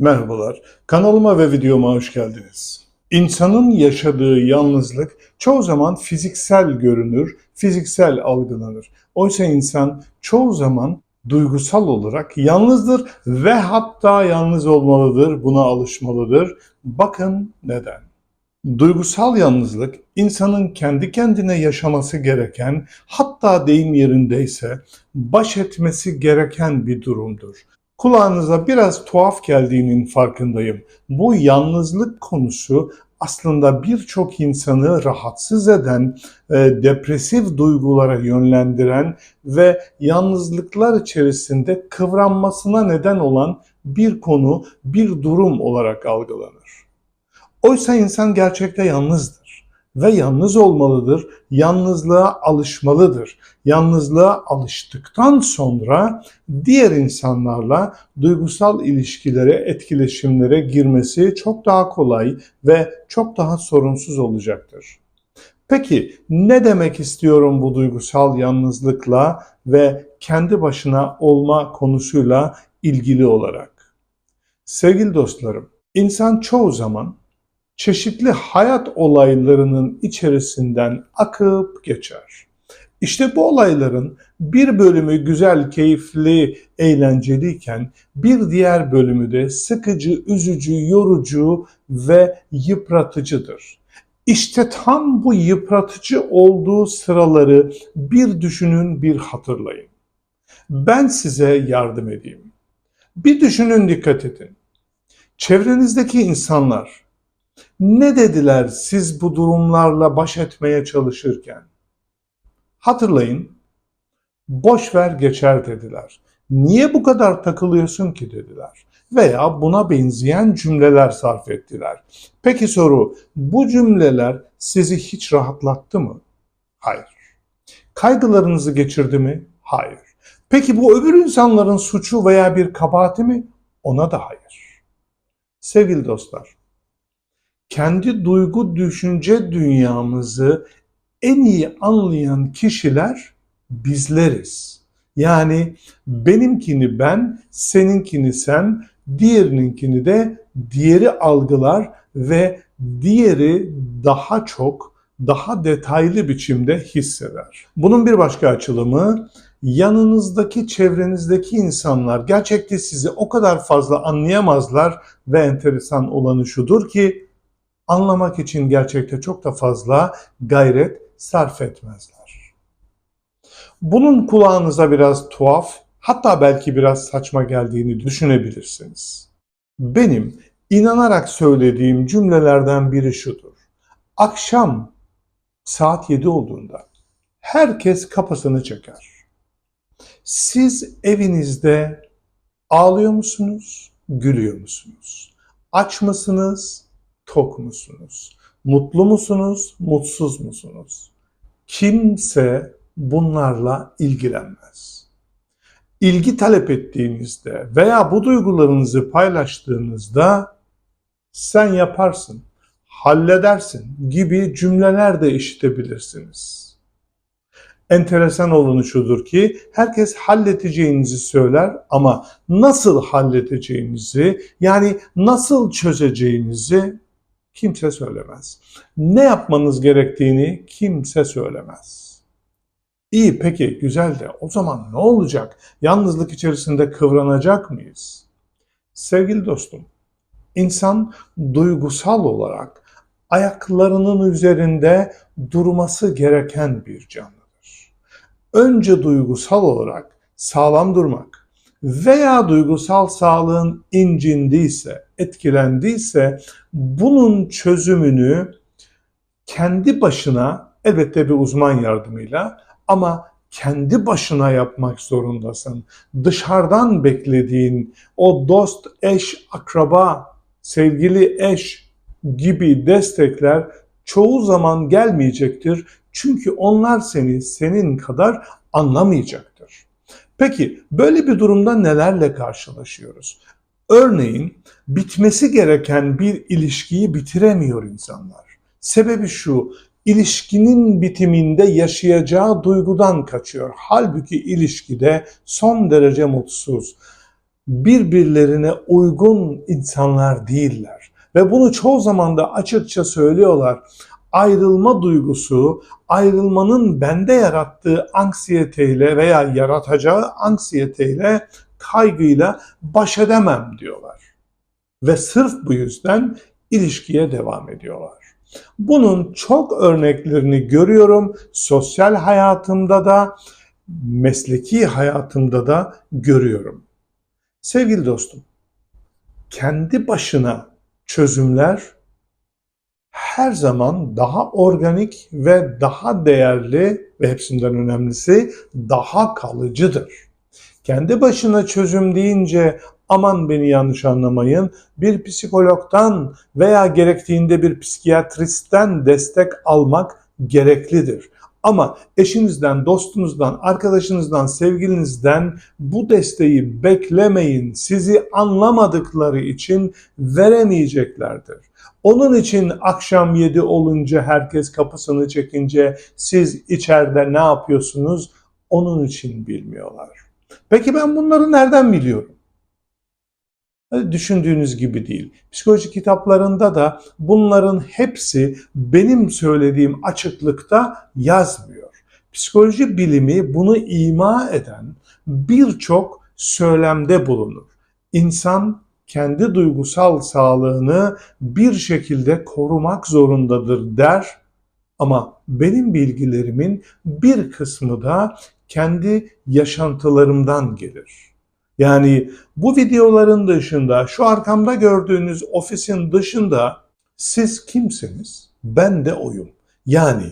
Merhabalar, kanalıma ve videoma hoş geldiniz. İnsanın yaşadığı yalnızlık çoğu zaman fiziksel görünür, fiziksel algılanır. Oysa insan çoğu zaman duygusal olarak yalnızdır ve hatta yalnız olmalıdır, buna alışmalıdır. Bakın neden? Duygusal yalnızlık insanın kendi kendine yaşaması gereken, hatta deyim yerindeyse baş etmesi gereken bir durumdur. Kulağınıza biraz tuhaf geldiğinin farkındayım. Bu yalnızlık konusu aslında birçok insanı rahatsız eden, e, depresif duygulara yönlendiren ve yalnızlıklar içerisinde kıvranmasına neden olan bir konu, bir durum olarak algılanır. Oysa insan gerçekte yalnızdır ve yalnız olmalıdır, yalnızlığa alışmalıdır. Yalnızlığa alıştıktan sonra diğer insanlarla duygusal ilişkilere, etkileşimlere girmesi çok daha kolay ve çok daha sorunsuz olacaktır. Peki ne demek istiyorum bu duygusal yalnızlıkla ve kendi başına olma konusuyla ilgili olarak? Sevgili dostlarım, insan çoğu zaman çeşitli hayat olaylarının içerisinden akıp geçer. İşte bu olayların bir bölümü güzel, keyifli, eğlenceliyken bir diğer bölümü de sıkıcı, üzücü, yorucu ve yıpratıcıdır. İşte tam bu yıpratıcı olduğu sıraları bir düşünün, bir hatırlayın. Ben size yardım edeyim. Bir düşünün, dikkat edin. Çevrenizdeki insanlar ne dediler siz bu durumlarla baş etmeye çalışırken? Hatırlayın. Boş ver geçer dediler. Niye bu kadar takılıyorsun ki dediler. Veya buna benzeyen cümleler sarf ettiler. Peki soru, bu cümleler sizi hiç rahatlattı mı? Hayır. Kaygılarınızı geçirdi mi? Hayır. Peki bu öbür insanların suçu veya bir kabahati mi? Ona da hayır. Sevgili dostlar, kendi duygu düşünce dünyamızı en iyi anlayan kişiler bizleriz. Yani benimkini ben, seninkini sen, diğerininkini de diğeri algılar ve diğeri daha çok, daha detaylı biçimde hisseder. Bunun bir başka açılımı yanınızdaki, çevrenizdeki insanlar gerçekte sizi o kadar fazla anlayamazlar ve enteresan olanı şudur ki anlamak için gerçekte çok da fazla gayret sarf etmezler. Bunun kulağınıza biraz tuhaf, hatta belki biraz saçma geldiğini düşünebilirsiniz. Benim inanarak söylediğim cümlelerden biri şudur. Akşam saat 7 olduğunda herkes kafasını çeker. Siz evinizde ağlıyor musunuz, gülüyor musunuz? Aç mısınız, tok musunuz? Mutlu musunuz, mutsuz musunuz? Kimse bunlarla ilgilenmez. İlgi talep ettiğinizde veya bu duygularınızı paylaştığınızda sen yaparsın, halledersin gibi cümleler de işitebilirsiniz. Enteresan olanı şudur ki herkes halledeceğinizi söyler ama nasıl halledeceğinizi yani nasıl çözeceğinizi kimse söylemez. Ne yapmanız gerektiğini kimse söylemez. İyi peki güzel de o zaman ne olacak? Yalnızlık içerisinde kıvranacak mıyız? Sevgili dostum, insan duygusal olarak ayaklarının üzerinde durması gereken bir canlıdır. Önce duygusal olarak sağlam durmak, veya duygusal sağlığın incindiyse, etkilendiyse bunun çözümünü kendi başına elbette bir uzman yardımıyla ama kendi başına yapmak zorundasın. Dışarıdan beklediğin o dost, eş, akraba, sevgili eş gibi destekler çoğu zaman gelmeyecektir. Çünkü onlar seni senin kadar anlamayacaktır. Peki böyle bir durumda nelerle karşılaşıyoruz? Örneğin bitmesi gereken bir ilişkiyi bitiremiyor insanlar. Sebebi şu, ilişkinin bitiminde yaşayacağı duygudan kaçıyor. Halbuki ilişkide son derece mutsuz. birbirlerine uygun insanlar değiller. Ve bunu çoğu zaman da açıkça söylüyorlar. Ayrılma duygusu, ayrılmanın bende yarattığı anksiyeteyle veya yaratacağı anksiyeteyle, kaygıyla baş edemem diyorlar. Ve sırf bu yüzden ilişkiye devam ediyorlar. Bunun çok örneklerini görüyorum. Sosyal hayatımda da, mesleki hayatımda da görüyorum. Sevgili dostum, kendi başına çözümler her zaman daha organik ve daha değerli ve hepsinden önemlisi daha kalıcıdır. Kendi başına çözüm deyince aman beni yanlış anlamayın bir psikologdan veya gerektiğinde bir psikiyatristten destek almak gereklidir. Ama eşinizden, dostunuzdan, arkadaşınızdan, sevgilinizden bu desteği beklemeyin. Sizi anlamadıkları için veremeyeceklerdir. Onun için akşam 7 olunca herkes kapısını çekince siz içeride ne yapıyorsunuz? Onun için bilmiyorlar. Peki ben bunları nereden biliyorum? Düşündüğünüz gibi değil. Psikoloji kitaplarında da bunların hepsi benim söylediğim açıklıkta yazmıyor. Psikoloji bilimi bunu ima eden birçok söylemde bulunur. İnsan kendi duygusal sağlığını bir şekilde korumak zorundadır der ama benim bilgilerimin bir kısmı da kendi yaşantılarımdan gelir. Yani bu videoların dışında, şu arkamda gördüğünüz ofisin dışında siz kimsiniz? Ben de oyum. Yani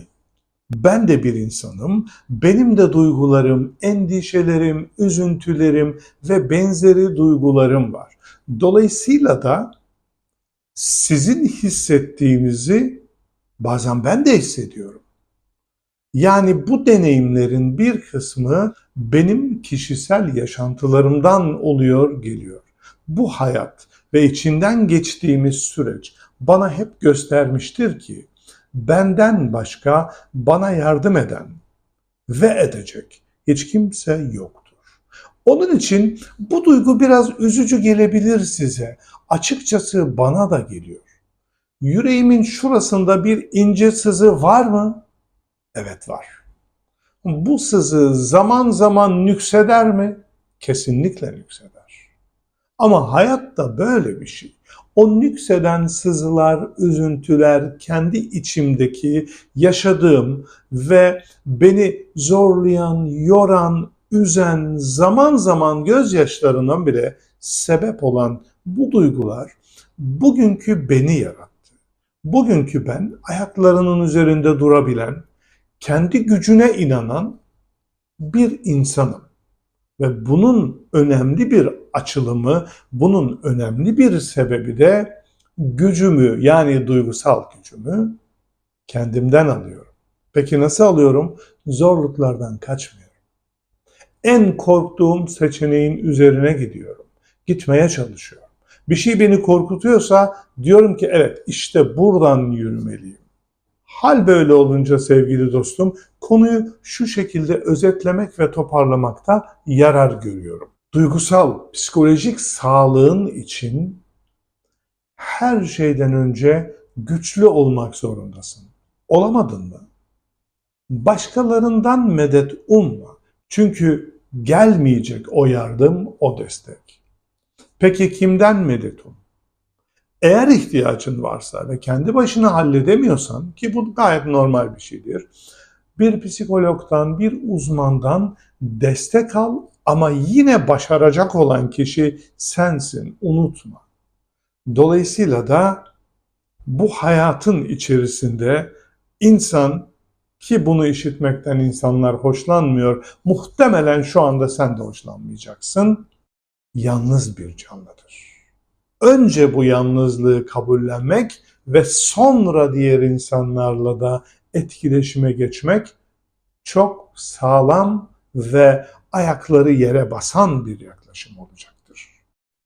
ben de bir insanım. Benim de duygularım, endişelerim, üzüntülerim ve benzeri duygularım var. Dolayısıyla da sizin hissettiğinizi bazen ben de hissediyorum. Yani bu deneyimlerin bir kısmı benim kişisel yaşantılarımdan oluyor geliyor. Bu hayat ve içinden geçtiğimiz süreç bana hep göstermiştir ki benden başka bana yardım eden ve edecek hiç kimse yoktur. Onun için bu duygu biraz üzücü gelebilir size. Açıkçası bana da geliyor. Yüreğimin şurasında bir ince sızı var mı? Evet var. Bu sızı zaman zaman nükseder mi? Kesinlikle nükseder. Ama hayat da böyle bir şey. O nükseden sızılar, üzüntüler, kendi içimdeki yaşadığım ve beni zorlayan, yoran, üzen, zaman zaman gözyaşlarından bile sebep olan bu duygular bugünkü beni yarattı. Bugünkü ben ayaklarının üzerinde durabilen, kendi gücüne inanan bir insanım. Ve bunun önemli bir açılımı, bunun önemli bir sebebi de gücümü yani duygusal gücümü kendimden alıyorum. Peki nasıl alıyorum? Zorluklardan kaçmıyorum. En korktuğum seçeneğin üzerine gidiyorum. Gitmeye çalışıyorum. Bir şey beni korkutuyorsa diyorum ki evet işte buradan yürümeliyim. Hal böyle olunca sevgili dostum konuyu şu şekilde özetlemek ve toparlamakta yarar görüyorum. Duygusal, psikolojik sağlığın için her şeyden önce güçlü olmak zorundasın. Olamadın mı? Başkalarından medet umma. Çünkü gelmeyecek o yardım, o destek. Peki kimden medet um? Eğer ihtiyacın varsa ve kendi başına halledemiyorsan ki bu gayet normal bir şeydir. Bir psikologdan, bir uzmandan destek al ama yine başaracak olan kişi sensin, unutma. Dolayısıyla da bu hayatın içerisinde insan ki bunu işitmekten insanlar hoşlanmıyor. Muhtemelen şu anda sen de hoşlanmayacaksın. Yalnız bir canlıdır önce bu yalnızlığı kabullenmek ve sonra diğer insanlarla da etkileşime geçmek çok sağlam ve ayakları yere basan bir yaklaşım olacaktır.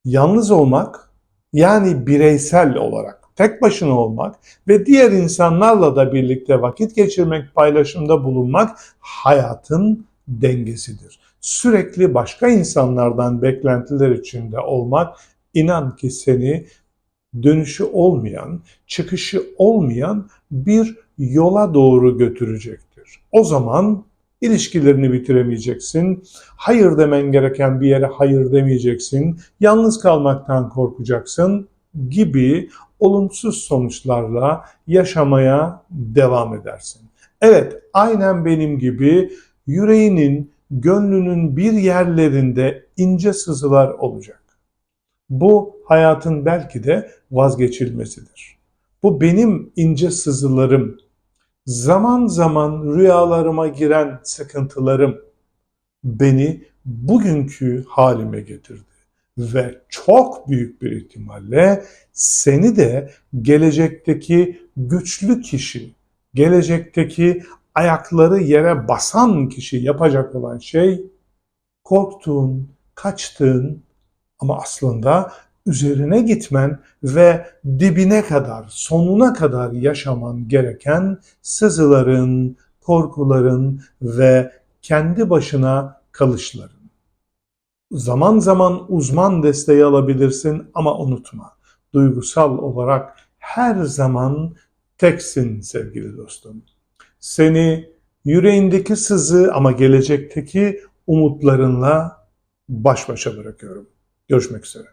Yalnız olmak yani bireysel olarak tek başına olmak ve diğer insanlarla da birlikte vakit geçirmek, paylaşımda bulunmak hayatın dengesidir. Sürekli başka insanlardan beklentiler içinde olmak inan ki seni dönüşü olmayan, çıkışı olmayan bir yola doğru götürecektir. O zaman ilişkilerini bitiremeyeceksin. Hayır demen gereken bir yere hayır demeyeceksin. Yalnız kalmaktan korkacaksın gibi olumsuz sonuçlarla yaşamaya devam edersin. Evet, aynen benim gibi yüreğinin, gönlünün bir yerlerinde ince sızılar olacak. Bu hayatın belki de vazgeçilmesidir. Bu benim ince sızılarım, zaman zaman rüyalarıma giren sıkıntılarım beni bugünkü halime getirdi. Ve çok büyük bir ihtimalle seni de gelecekteki güçlü kişi, gelecekteki ayakları yere basan kişi yapacak olan şey korktuğun, kaçtığın ama aslında üzerine gitmen ve dibine kadar, sonuna kadar yaşaman gereken sızıların, korkuların ve kendi başına kalışların. Zaman zaman uzman desteği alabilirsin ama unutma. Duygusal olarak her zaman teksin sevgili dostum. Seni yüreğindeki sızı ama gelecekteki umutlarınla baş başa bırakıyorum. Görüşmek üzere.